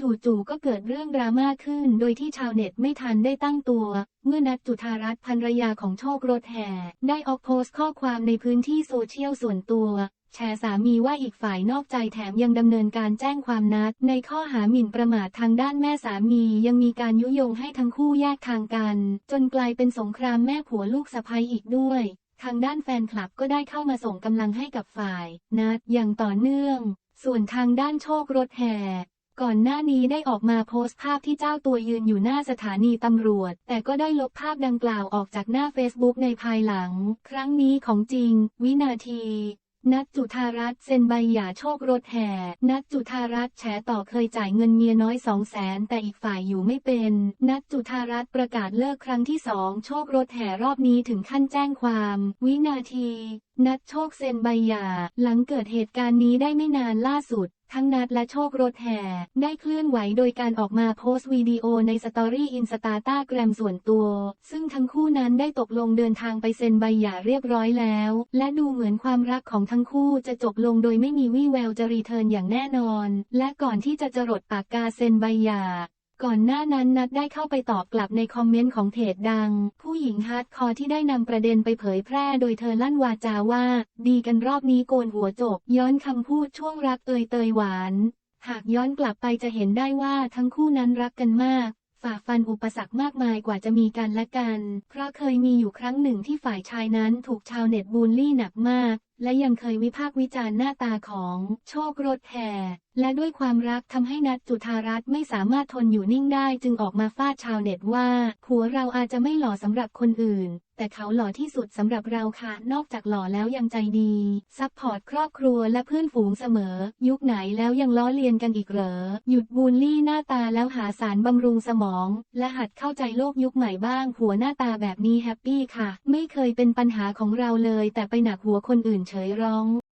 จู่ๆก็เกิดเรื่องดราม่าขึ้น โดยที่ชาวเน็ตไม่ทันได้ตั้งตัว เมื่อนัทจุธารัตน์ภรรยาของโชครถแห่ ได้ออกโพสต์ข้อความในพื้นที่โซเชียลส่วนตัว แชร์สามีว่าอีกฝ่ายนอกใจแถมยังดำเนินการแจ้งความนัด ในข้อหาหมิ่นประมาททางด้านแม่สามียังมีการยุยงให้ทั้งคู่แยกทางกัน จนกลายเป็นสงครามแม่ผัวลูกสะใภ้อีกด้วยทางด้านแฟนคลับก็ได้เข้ามาส่งกำลังให้กับฝ่าย นัดอย่างต่อเนื่อง ส่วนทางด้านโชครถแห่ ก่อนหน้านี้ได้ออกมาโพสต์ภาพที่เจ้าตัวยืนอยู่หน้าสถานีตำรวจ แต่ก็ได้ลบภาพดังกล่าวออกจากหน้า Facebook ในภายหลัง ครั้งนี้ของจริง วินาทีนัดจุธารัตน์เซ็นใบหย่าโชครถแห่ นัดจุธารัตน์แฉต่อเคยจ่ายเงินเมียน้อยสองแสนแต่อีกฝ่ายอยู่ไม่เป็น นัดจุธารัตน์ประกาศเลิกครั้งที่สองโชครถแห่รอบนี้ถึงขั้นแจ้งความ วินาที นัดโชคเซ็นใบหย่า หลังเกิดเหตุการณ์นี้ได้ไม่นานล่าสุด ทั้งนัดและโชครถแห่ได้เคลื่อนไหวโดยการออกมาโพสต์วิดีโอในสตอรี่อินสตาตาแกรมส่วนตัว ซึ่งทั้งคู่นั้นได้ตกลงเดินทางไปเซ็นใบหย่าเรียบร้อยแล้ว และดูเหมือนความรักของทั้งคู่จะจบลงโดยไม่มีวี่แววจะรีเทิร์นอย่างแน่นอน และก่อนที่จะจรดปากกาเซ็นใบหย่า ก่อนหน้านั้นนัดได้เข้าไปตอบกลับในคอมเมนต์ของเพจดัง ผู้หญิงฮาร์ดคอร์ที่ได้นำประเด็นไปเผยแพร่โดยเธอลั่นวาจาว่า ดีกันรอบนี้โกนหัวจบย้อนคำพูดช่วงรักเอยเตยหวาน หากย้อนกลับไปจะเห็นได้ว่าทั้งคู่นั้นรักกันมาก ฝ่าฟันอุปสรรคมากมายกว่าจะมีกันและกัน เพราะเคยมีอยู่ครั้งหนึ่งที่ฝ่ายชายนั้นถูกชาวเน็ตบูลลี่หนักมาก และยังเคยวิพากษ์วิจารณ์หน้าตาของโชครถแห่และด้วยความรักทำให้นัทจุธารัตน์ไม่สามารถทนอยู่นิ่งได้จึงออกมาฟาดชาวเน็ตว่าผัวเราอาจจะไม่หล่อสำหรับคนอื่น แต่เขาหล่อที่สุดสำหรับเราค่ะ นอกจากหล่อแล้วยังใจดี ซัพพอร์ตครอบครัวและเพื่อนฝูงเสมอ ยุคไหนแล้วยังล้อเลียนกันอีกเหรอ หยุดบูลลี่หน้าตาแล้วหาสารบำรุงสมอง และหัดเข้าใจโลกยุคใหม่บ้าง หัวหน้าตาแบบนี้แฮปปี้ค่ะ ไม่เคยเป็นปัญหาของเราเลย แต่ไปหนักหัวคนอื่นเฉยร้อง